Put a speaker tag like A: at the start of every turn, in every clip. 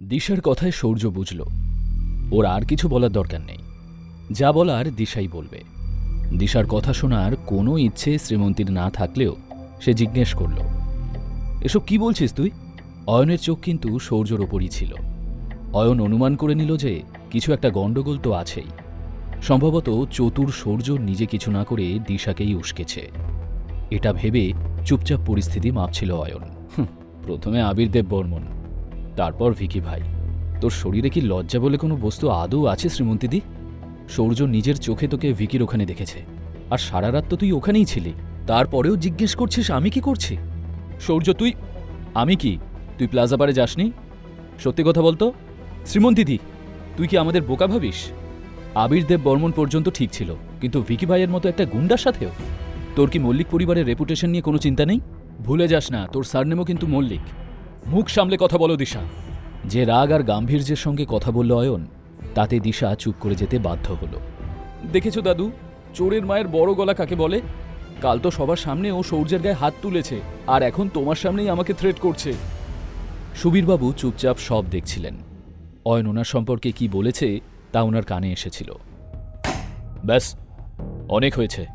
A: দিশার কথায় সৌর্য বুঝল, ওর আর কিছু বলার দরকার নেই। যা বলার দিশাই বলবে। দিশার কথা শোনার কোনো ইচ্ছে শ্রীমন্তীর না থাকলেও সে জিজ্ঞেস করল, এসব কি বলছিস তুই? অয়নের চোখ কিন্তু সৌর্যর ওপরই ছিল। অয়ন অনুমান করে নিল যে কিছু একটা গণ্ডগোল তো আছেই। সম্ভবত চতুর সৌর্য নিজে কিছু না করে দিশাকেই উস্কেছে। এটা ভেবে চুপচাপ পরিস্থিতি মাপছিল অয়ন। প্রথমে আবির্দেব বর্মন তারপর ভিকি ভাই, তোর শরীরে কি লজ্জা বলে কোনো বস্তু আদৌ আছে শ্রীমন্তীদি সৌর্য নিজের চোখে তোকে ভিকির ওখানে দেখেছে, আর সারা রাত তো তুই ওখানেই ছিলি, তারপরেও জিজ্ঞেস করছিস আমি কি করছি? সৌর্য, তুই, আমি কি, তুই প্লাজা পারে যাসনি? সত্যি কথা বলতো? শ্রীমন্তীদি তুই কি আমাদের বোকা ভাবিস? আবির্দেব বর্মন পর্যন্ত ঠিক ছিল, কিন্তু ভিকি ভাইয়ের মতো একটা গুন্ডার সাথেও? তোর কি মল্লিক পরিবারের রেপুটেশন নিয়ে কোনো চিন্তা নেই? ভুলে যাস না, তোর সারনেমও কিন্তু মল্লিক। মুখ সামলে কথা বলো, দিশা। যে রাগ আর গাম্ভীর্যের সঙ্গে কথা বলল অয়ন, তাতে দিশা চুপ করে যেতে বাধ্য হলো। দেখেছ, দাদু, চোরের মায়ের বড় গলা কাকে বলে? কাল তো সবার সামনে ও সৌর্যের গায়ে হাত তুলেছে, আর এখন তোমার সামনেই আমাকে থ্রেট করছে। সুবীরবাবু চুপচাপ সব দেখছিলেন। অয়ন ওনার সম্পর্কে কি বলেছে, তা ওনার কানে এসেছিল। ব্যাস, অনেক হয়েছে।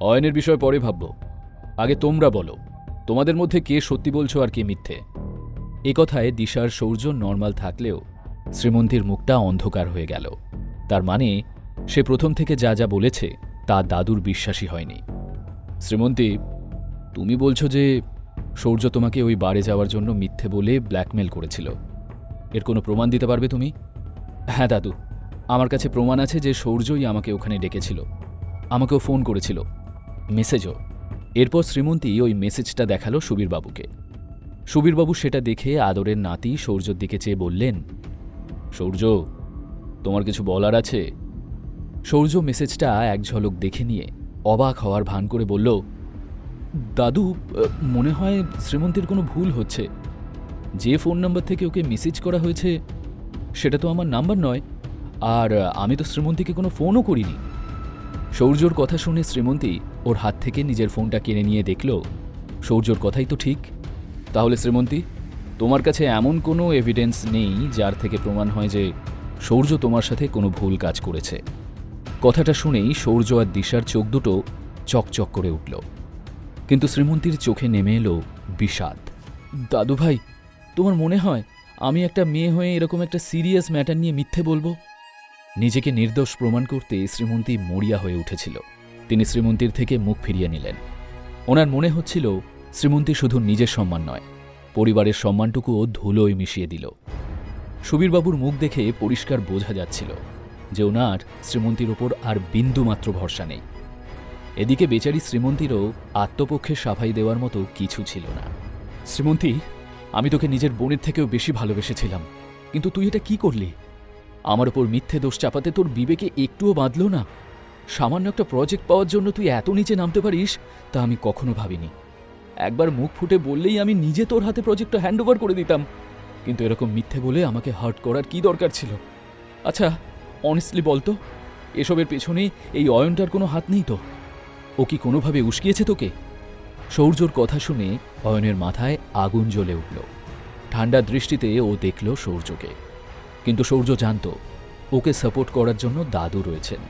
A: অয়নের বিষয় পরে ভাবব। আগে তোমরা বলো, তোমাদের মধ্যে কে সত্যি বলছো আর কে মিথ্যে? এ কথায় দিশার সৌর্য নর্মাল থাকলেও শ্রীমন্তীর মুখটা অন্ধকার হয়ে গেল। তার মানে সে প্রথম থেকে যা যা বলেছে, তা দাদুর বিশ্বাসী হয়নি। শ্রীমন্তী, তুমি বলছো যে সৌর্য তোমাকে ওই বারে যাওয়ার জন্য মিথ্যে বলে ব্ল্যাকমেল করেছিল। এর কোনো প্রমাণ দিতে পারবে তুমি? হ্যাঁ দাদু। আমার কাছে প্রমাণ আছে যে সৌর্যই আমাকে ওখানে ডেকেছিল। আমাকেও ফোন করেছিল। মেসেজও। এরপর শ্রীমন্তী ওই মেসেজটা দেখাল সুবীরবাবুকে। সুবীরবাবু সেটা দেখে আদরের নাতি সৌর্যর দিকে চেয়ে বললেন, সৌর্য, তোমার কিছু বলার আছে? সৌর্য মেসেজটা এক ঝলক দেখে নিয়ে অবাক হওয়ার ভান করে বলল, দাদু, মনে হয় শ্রীমন্তীর কোনো ভুল হচ্ছে। যে ফোন নাম্বার থেকে ওকে মেসেজ করা হয়েছে, সেটা তো আমার নাম্বার নয়, আর আমি তো শ্রীমন্তীকে কোনো ফোনও করিনি। সৌর্যর কথা শুনে শ্রীমন্তী ওর হাত থেকে নিজের ফোনটা কিনে নিয়ে দেখল, সৌর্যর কথাই তো ঠিক। তাহলে শ্রীমন্তী, তোমার কাছে এমন কোনো এভিডেন্স নেই যার থেকে প্রমাণ হয় যে সৌর্য তোমার সাথে কোনো ভুল কাজ করেছে। কথাটা শুনেই সৌর্য আর দিশার চোখ দুটো চকচক করে উঠল। কিন্তু শ্রীমন্তীর চোখে নেমে এলো বিষাদ। দাদু ভাই, তোমার মনে হয় আমি একটা মেয়ে হয়ে এরকম একটা সিরিয়াস ম্যাটার নিয়ে মিথ্যে বলব? নিজেকে নির্দোষ প্রমাণ করতে শ্রীমন্তী মরিয়া হয়ে উঠেছিল। তিনি শ্রীমন্তীর থেকে মুখ ফিরিয়ে নিলেন। ওনার মনে হচ্ছিল শ্রীমন্তী শুধু নিজের সম্মান নয়, পরিবারের সম্মানটুকুও ধুলোয় মিশিয়ে দিল। সুবীরবাবুর মুখ দেখে পরিষ্কার বোঝা যাচ্ছিল যে ওনার শ্রীমন্তীর ওপর আর বিন্দুমাত্র ভরসা নেই। এদিকে বেচারি শ্রীমন্তীরও আত্মপক্ষে সাফাই দেওয়ার মতো কিছু ছিল না। শ্রীমন্তী, আমি তোকে নিজের বোনের থেকেও বেশি ভালোবেসেছিলাম, কিন্তু তুই এটা কি করলি? আমার ওপর মিথ্যে দোষ চাপাতে তোর বিবেকে একটুও বাঁধল না? সামান্য একটা প্রজেক্ট পাওয়ার জন্য তুই এত নিচে নামতে পারিস, তা আমি কখনো ভাবিনি। একবার মুখ ফুটে বললেই আমি নিজে তোর হাতে প্রজেক্টটা হ্যান্ড ওভার করে দিতাম। কিন্তু এরকম মিথ্যে বলে আমাকে হার্ট করার কি দরকার ছিল? আচ্ছা অনেস্টলি বলতো এসবের পেছনে এই অয়নটার কোনো হাত নেই তো? ও কি কোনোভাবে উস্কিয়েছে তোকে? সৌর্যর কথা শুনে অয়নের মাথায় আগুন জ্বলে উঠল। ঠান্ডা দৃষ্টিতে ও দেখল সৌর্যকে। কিন্তু সৌর্য জানত, ওকে সাপোর্ট করার জন্য দাদু রয়েছেন।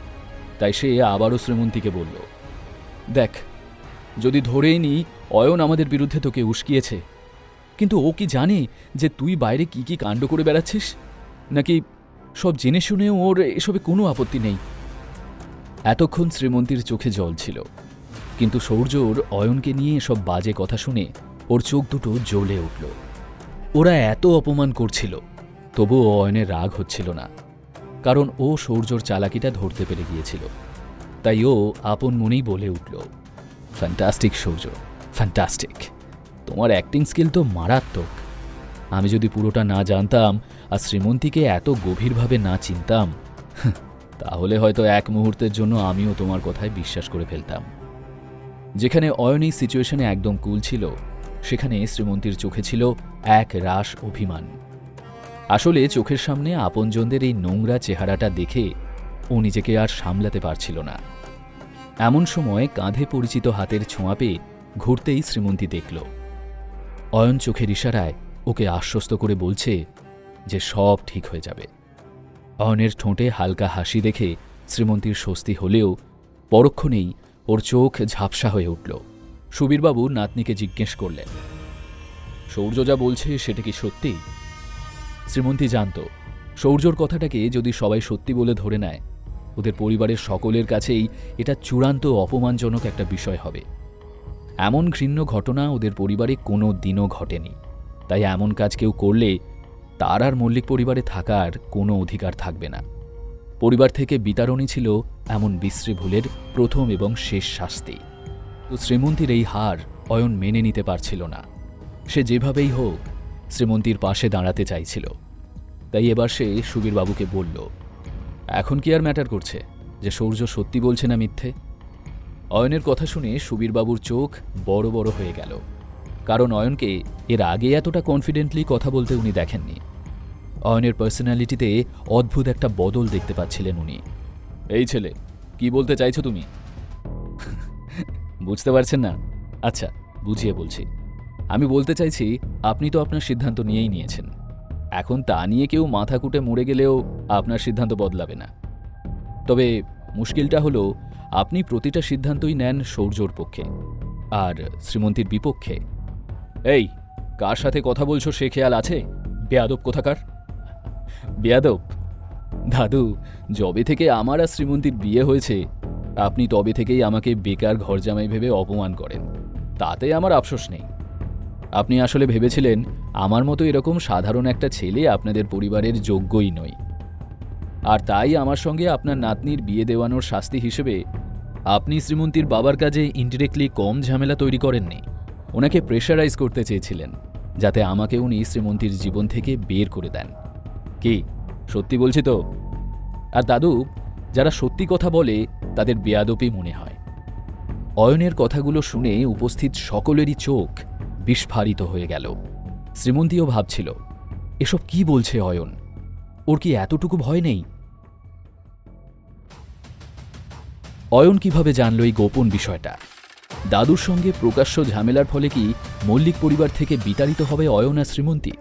A: তাই সে আবারও শ্রীমন্তীকে বলল, দেখ, যদি ধরেই নি অয়ন আমাদের বিরুদ্ধে তোকে উস্কিয়েছে। কিন্তু ও কি জানে যে তুই বাইরে কি কি কাণ্ড করে বেড়াচ্ছিস? নাকি সব জেনে শুনেও ওর এসবে কোনো আপত্তি নেই? এতক্ষণ শ্রীমন্তীর চোখে জল ছিল, কিন্তু সৌর্যর অয়নকে নিয়ে এসব বাজে কথা শুনে ওর চোখ দুটো জ্বলে উঠল। ওরা এত অপমান করছিল, তবুও অয়নের রাগ হচ্ছিল না, কারণ ও সৌর্যর চালাকিটা ধরতে পেরে গিয়েছিল। তাই ও আপন মনেই বলে উঠল ফ্যান্টাস্টিক সৌর্য। ফ্যান্টাস্টিক তোমার অ্যাক্টিং স্কিল তো মারাত্মক। আমি যদি পুরোটা না জানতাম আর শ্রীমন্তীকে এত গভীরভাবে না চিনতাম তাহলে হয়তো এক মুহূর্তের জন্য আমিও তোমার কথায় বিশ্বাস করে ফেলতাম। যেখানে অয়ন সিচুয়েশনে একদম কুল ছিল, সেখানে শ্রীমন্তীর চোখে ছিল এক রাস অভিমান। আসলে চোখের সামনে আপনজনদের এই নোংরা চেহারাটা দেখে ও নিজেকে আর সামলাতে পারছিল না। এমন সময় কাঁধে পরিচিত হাতের ছোঁয়া পেয়ে ঘুরতেই শ্রীমন্তী দেখল। অয়ন চোখের ইশারায় ওকে আশ্বস্ত করে বলছে যে সব ঠিক হয়ে যাবে। অয়নের ঠোঁটে হালকা হাসি দেখে শ্রীমন্তীর স্বস্তি হলেও পরক্ষণেই ওর চোখ ঝাপসা হয়ে উঠল। সুবীরবাবু নাতনিকে জিজ্ঞেস করলেন, সৌর্য যা বলছে সেটা কি সত্যি? শ্রীমন্তী জানত, সৌর্যর কথাটাকে যদি সবাই সত্যি বলে ধরে নেয়, ওদের পরিবারের সকলের কাছেই এটা চূড়ান্ত অপমানজনক একটা বিষয় হবে। এমন ঘৃণ্য ঘটনা ওদের পরিবারে কোনো দিনও ঘটেনি। তাই এমন কাজ কেউ করলে তার আর মল্লিক পরিবারে থাকার কোনো অধিকার থাকবে না। পরিবার থেকে বিতারণী ছিল এমন বিশ্রী ভুলের প্রথম এবং শেষ শাস্তি। তো শ্রীমন্তীর এই হার অয়ন মেনে নিতে পারছিল না। সে যেভাবেই হোক শ্রীমন্তীর পাশে দাঁড়াতে চাইছিল। তাই এবার সে সুবীরবাবুকে বলল, এখন কি আর ম্যাটার করছে? যে সৌর্য সত্যি বলছে না মিথ্যে? অয়নের কথা শুনে সুবীরবাবুর চোখ বড় বড় হয়ে গেল। কারণ অয়নকে এর আগে এতটা কনফিডেন্টলি কথা বলতে উনি দেখেননি। অয়নের পার্সোনালিটিতে অদ্ভুত একটা বদল দেখতে পাচ্ছিলেন উনি। এই ছেলে, কি বলতে চাইছো তুমি? বুঝতে পারছেন না। আচ্ছা বুঝিয়ে বলছি। আমি বলতে চাইছি, আপনি তো আপনার সিদ্ধান্ত নিয়েই নিয়েছেন। এখন তা নিয়ে কেউ মাথা কুটে মরে গেলেও আপনার সিদ্ধান্ত বদলাবে না। তবে মুশকিলটা হলো আপনি প্রতিটা সিদ্ধান্তই নেন সৌর্যর পক্ষে, আর শ্রীমন্তীর বিপক্ষে। এই, কার সাথে কথা বলছো সে খেয়াল আছে? বেয়াদব কোথাকার? বেয়াদব? দাদু, যবে থেকে আমার আর শ্রীমন্তীর বিয়ে হয়েছে, আপনি তবে থেকেই আমাকে বেকার ঘর জামাই ভেবে অপমান করেন। তাতে আমার আফসোস নেই। আপনি আসলে ভেবেছিলেন আমার মতো এরকম সাধারণ একটা ছেলে আপনাদের পরিবারের যোগ্যই নই আর তাই আমার সঙ্গে আপনার নাতনির বিয়ে দেওয়ানোর শাস্তি হিসেবে আপনি শ্রীমন্তীর বাবার কাজে ইনডিরেক্টলি কম ঝামেলা তৈরি করেননি। ওনাকে প্রেশারাইজ করতে চেয়েছিলেন, যাতে আমাকে উনি শ্রীমন্তীর জীবন থেকে বের করে দেন। কি? সত্যি বলছি তো? আর দাদু, যারা সত্যি কথা বলে, তাদের বেয়াদপি মনে হয়। অয়নের কথাগুলো শুনে উপস্থিত সকলেরই চোখ বিস্ফারিত হয়ে গেল। শ্রীমন্তীও ভাবছিল, এসব কি বলছে অয়ন? ওর কি এতটুকু ভয় নেই? অয়ন কীভাবে জানল এই গোপন বিষয়টা? দাদুর সঙ্গে প্রকাশ্য ঝামেলার ফলে কি মল্লিক পরিবার থেকে বিতাড়িত হবে অয়ন আর শ্রীমন্তী?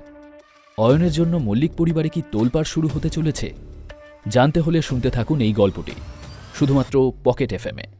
A: অয়নের জন্য মল্লিক পরিবারে কি তোলপাড় শুরু হতে চলেছে? জানতে হলে শুনতে থাকুন এই গল্পটি, শুধুমাত্র পকেট এফএমে